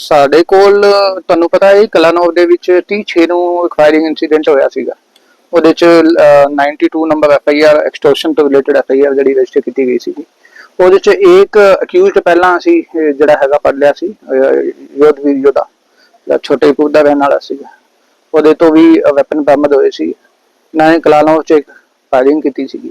ਸਾਡੇ ਕੋਲ, ਤੁਹਾਨੂੰ ਪਤਾ ਹੈ, ਕਲਾਨੌਰ ਦੇ ਵਿੱਚ 36 ਨੂੰ ਇੱਕ ਫਾਇਰਿੰਗ ਇਨਸੀਡੈਂਟ ਹੋਇਆ ਸੀਗਾ। ਉਹਦੇ ਚ 92 number F I R extortion ਤੋਂ ਰਿਲੇਟਡ ਐਫ ਆਈ ਆਰ ਜਿਹੜੀ ਰਜਿਸਟਰ ਕੀਤੀ ਗਈ ਸੀਗੀ। ਉਹਦੇ ਚ ਇੱਕ ਅਕਿਊਜ਼ਡ ਪਹਿਲਾਂ ਅਸੀਂ ਜਿਹੜਾ ਹੈਗਾ ਫੜ ਲਿਆ ਸੀ ਯੋਧਵੀਰ ਯੋਧਾ ਛੋਟੇ ਕੂਦ ਦਾ ਰਹਿਣ ਵਾਲਾ ਸੀਗਾ। ਉਹਦੇ ਤੋਂ ਵੀ ਵੈਪਨ ਬਰਾਮਦ ਹੋਏ ਸੀ। ਇਹਨਾਂ ਨੇ ਕਲਾਨੌਰ ਚ ਇੱਕ ਫਾਇਰਿੰਗ ਕੀਤੀ ਸੀਗੀ।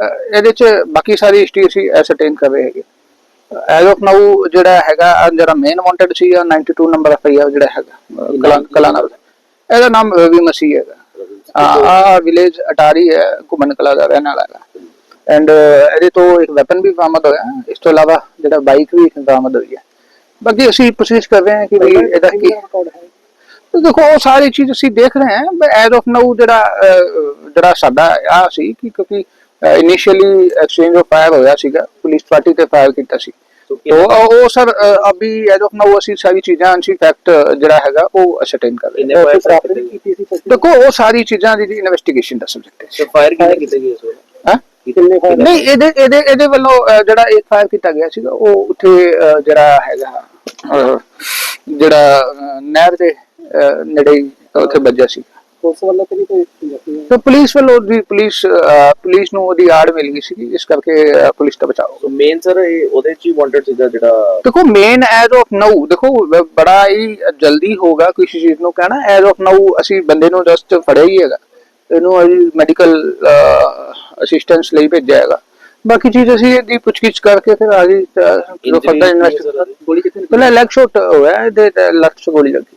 ਇਹਦੇ ਚ ਬਾਕੀ ਸਾਰੀ ਹਿਸਟਰੀ ਅਸੀਂ ਐਸਰਟੇਨ ਕਰ ਰਹੇ ਹੈਗੇ। ਐਜ਼ ਆਫ ਨਾਊ ਜਿਹੜਾ ਹੈਗਾ ਆਹ ਜਿਹੜਾ ਮੇਨ ਵਾਂਟਡ ਸੀ ਆ 92 ਨੰਬਰ ਐਫ ਆਈ ਜਿਹੜਾ ਹੈਗਾ ਅਹ, ਕਲਾ ਕਲਾਨਰ ਦਾ ਇਹਦਾ ਨਾਮ ਰਵੀ ਮਸੀਹ ਹੈਗਾ। ਆ ਵਿਲੇਜ ਅਟਾਰੀ ਹੈ ਘੁਮਨ ਕਲਾ ਦਾ ਰਹਿਣ ਵਾਲਾ ਹੈਗਾ। ਐਂਡ ਇਹਦੇ ਤੋਂ ਇੱਕ ਵੈਪਨ ਵੀ ਬਰਾਮਦ ਹੋਇਆ। ਇਸ ਤੋਂ ਇਲਾਵਾ ਜਿਹੜਾ ਬਾਈਕ ਵੀ ਬਰਾਮਦ ਹੋਈ ਹੈ। ਬਾਕੀ ਅਸੀਂ ਕੋਸ਼ਿਸ਼ ਕਰ ਰਹੇ ਹਾਂ ਕਿ ਵੀ ਇਹਦਾ ਕੀ ਤੇ ਦੇਖੋ ਉਹ ਸਾਰੀ ਚੀਜ਼ ਅਸੀਂ ਦੇਖ ਰਹੇ ਹਾਂ ਐਜ਼ ਆਫ ਨਾਊ ਜਿਹੜਾ ਜਿਹੜਾ ਸਾਡਾ ਆ ਸੀ ਕਿ ਕਿਉਂਕਿ ਇਨੀਸ਼ੀਅਲੀ ਐਕਸਚੇਂਜ ਆਫ ਫਾਇਰ ਹੋਇਆ ਸੀਗਾ ਪੁਲਿਸ ਪਾਰਟੀ ਤੇ ਫਾਇਰ ਕੀਤਾ ਸੀ। ਤੋ ਉਹ ਉਹ ਸਰ ਅਭੀ ਐਜ਼ ਆਫ ਨਾਊ ਅਸੀਂ ਸਾਰੀ ਚੀਜ਼ਾਂ ਅਸੀਂ ਫੈਕਟ ਜਿਹੜਾ ਹੈਗਾ ਉਹ ਅਸਰਟੇਨ ਕਰ ਰਹੇ ਹਾਂ। ਦੇਖੋ ਉਹ ਸਾਰੀ ਚੀਜ਼ਾਂ ਦੀ ਇਨਵੈਸਟੀਗੇਸ਼ਨ ਦਾ ਸਬਜੈਕਟ ਹੈ। ਸੋ ਫਾਇਰ ਕਿੰਨੇ ਕੀਤੇ ਗਏ ਇਸ ਹਾਂ? ਨਹੀਂ ਇਹਦੇ ਇਹਦੇ ਇਹਦੇ ਵੱਲੋਂ ਜਿਹੜਾ ਇੱਕ ਫਾਇਰ ਕੀਤਾ ਗਿਆ ਸੀਗਾ ਉਹ ਉੱਥੇ ਜਿਹੜਾ ਹੈਗਾ ਜਿਹੜਾ ਨਹਿਰ ਦੇ ਨੇੜੇ ਉੱਥੇ ਵੱਜਿਆ ਸੀ ਉਸ ਵੱਲੋਂ ਤੇ ਕੋਈ ਪੰਜਾਬੀ ਤੇ ਪੁਲਿਸ ਵੱਲੋਂ ਦੀ ਪੁਲਿਸ ਅਹ, ਪੁਲਿਸ ਨੂੰ ਉਹਦੀ ਆੜ ਮਿਲ ਗਈ ਸੀ ਇਸ ਕਰਕੇ ਅਹ, ਪੁਲਿਸ ਦਾ ਬਚਾਓ ਸੋ ਮੇਨ ਸਰ ਇਹ ਉਹਦੇ ਚ ਹੀ ਵਾਂਟਡ ਸੀਗਾ ਜਿਹੜਾ ਦੇਖੋ ਮੇਨ ਐਜ਼ ਆਫ ਨਾਊ ਦੇਖੋ ਬ- ਬੜਾ ਹੀ ਜਲਦੀ ਹੋਗਾ ਕਿਸੇ ਚੀਜ਼ ਨੂੰ ਕਹਿਣਾ। ਐਜ਼ ਆਫ ਨਾਊ ਅਸੀਂ ਬੰਦੇ ਨੂੰ ਜਸਟ ਫੜਿਆ ਹੀ ਹੈਗਾ। ਇਹਨੂੰ ਅਜੀ ਮੈਡੀਕਲ ਅਸਿਸਟੈਂਸ ਲਈ ਭੇਜਿਆ ਹੈਗਾ। ਬਾਕੀ ਚੀਜ਼ ਅਸੀਂ ਇਹਦੀ ਪੁੱਛਗਿੱਛ ਕਰਕੇ ਫਿਰ ਆਗੇ ਫਰਦਰ ਇਨਵੈਸਟ ਗੋਲੀ ਕਿੱਥੇ ਪਹਿਲਾਂ ਲੈਗ? ਸ਼ਾਟ ਹੋਇਆ ਇਹਦੇ ਲੱਕ 'ਚ ਗੋਲੀ ਲੱਗੀ।